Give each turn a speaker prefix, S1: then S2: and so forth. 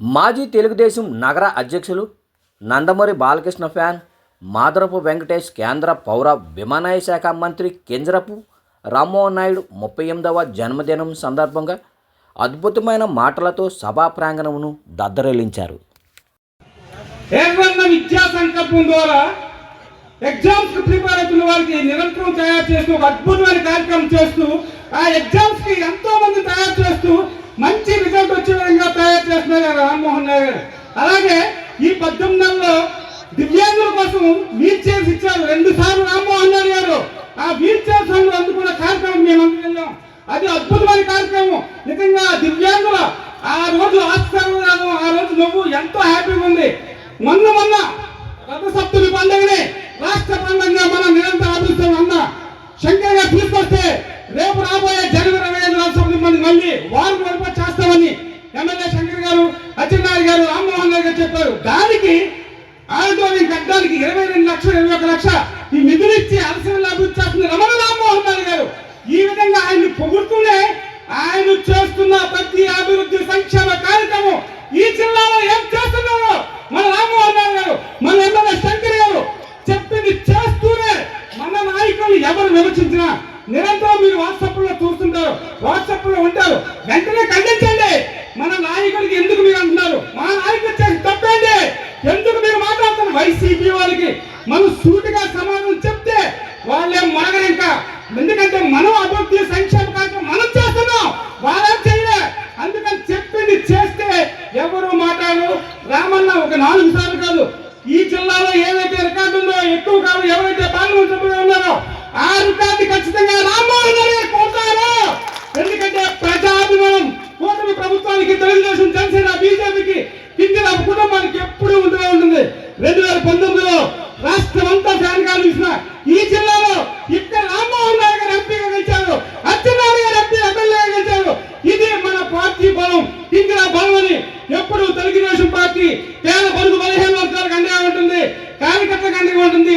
S1: మాజీ తెలుగుదేశం నగర అధ్యక్షులు నందమూరి బాలకృష్ణ ఫ్యాన్ మాదరపు వెంకటేష్ కేంద్ర పౌర విమానయాన శాఖ మంత్రి కింజరపు రామ్మోహన్ నాయుడు ముప్పై ఎనిమిదవ జన్మదినం సందర్భంగా అద్భుతమైన మాటలతో సభా ప్రాంగణమును దద్దరిల్లించారు.
S2: ఎర్రన్న విద్యా సంకల్పం ద్వారా ఎగ్జామ్స్కి ప్రిపేర్ అవుతున్న వారికి నిరంతరం తయారు చేస్తూ ఒక అద్భుతమైన కార్యక్రమం చేస్తూ ఆ ఎగ్జామ్స్కి ఎంతో మంది రామ్మోహన్ రావు గారు. అలాగే ఈ పద్దెనిమిది దివ్యాంగుల కోసం వీల్ చైర్స్ ఇచ్చారు. రెండు సార్లు రామ్మోహన్ రావు గారు. ఆ వీల్ చైర్స్ అందుకున్న కార్యక్రమం మేము అందుకెళ్ళాం అది అద్భుతమైన కార్యక్రమం. నిజంగా దివ్యాంగుల ఆ రోజు ఆస్కారం ఆ రోజు నువ్వు ఎంతో హ్యాపీగా ఉంది. మొన్న మొన్న రథసప్తమి పండుగని రాష్ట్ర పండుగగా మనం నిరంతరం అభివృద్ధి అన్న శంకర్ గారు తీసుకొస్తే రేపు రాబోయే జనవరి ఇరవై ఐదు రాష్ట్రపతి మళ్ళీ వారం వరకు చేస్తామని ఎమ్మెల్యే శంకర్ గారు అచ్చెన్నాయుడు గారు రామ్మోహన్ గారు చెప్పారు. దానికి ఆడిటోరియం కట్టడానికి ఇరవై రెండు లక్షలు ఇరవై ఒక లక్ష ఈ నిధులు ఇచ్చి అలసలు అభివృద్ధి చేస్తుంది రమణ రామ్మోహన్ నాయుడు గారు. ఈ విధంగా ఆయన్ని పొగుడుతూనే ఆయన చేస్తున్న ప్రతి అభివృద్ధి సంక్షేమ కార్యక్రమం ఈ జిల్లాలో ఏం చేస్తున్నారో మన రామ్మోహన్ నాయుడు గారు మన ఎమ్మెల్యే శంకర్ గారు చెప్పింది చేస్తూనే మన నాయకులు ఎవరు విమర్శించినా నిరంతరం మీరు వాట్సాప్లో చూస్తుంటారు వాట్సాప్లో ఉంటారు. వెంటనే ఖండించండి. వైసీపీ వాళ్ళకి మనం సూటిగా సమాధానం చెప్తే వాళ్ళేం మనగరు ఇంకా. ఎందుకంటే మనం అభివృద్ధి సంక్షేమ కార్యక్రమం మనం చేస్తున్నాం. వాళ్ళేం చేయలే. అందుకని చెప్పింది చేస్తే ఎవరు మాట్లాడరు. రామన్న ఒక నాలుగు సార్లు కాదు ఈ జిల్లాలో ఏదైతే రికార్డు ఉందో ఎక్కువ కాదు ఎవరైతే పార్లమెంట్ సభ్యులు ఉన్నారో ఆ రికార్డు ఖచ్చితంగా రామ్మోహన్ గారు కోరుతారు ఎందుకంటే ప్రజాభిమానం కూటమి ప్రభుత్వానికి తెలుగుదేశం జనసేన బీజేపీకి కింద కుటుంబానికి ఎప్పుడూ ఉంటూనే ఉంటుంది రెండు వేల పంతొమ్మిదిలో రాష్ట్రం అంతా ఫ్యాన్ చూసిన ఈ జిల్లాలో ఇక్కడ రామ్మోహన్ రావు గారు ఎంపీగా గెలిచారు అచ్చెన్నాయుడు గారు ఎంపీ ఎమ్మెల్యేగా గెలిచారు. ఇది మన పార్టీ బలం ఇక్కడ బలం అని ఎప్పుడు తెలుగుదేశం పార్టీ పేద బడుగు బలహీన వర్గాలకు అండగా ఉంటుంది కార్యకర్తలకు అండగా ఉంటుంది.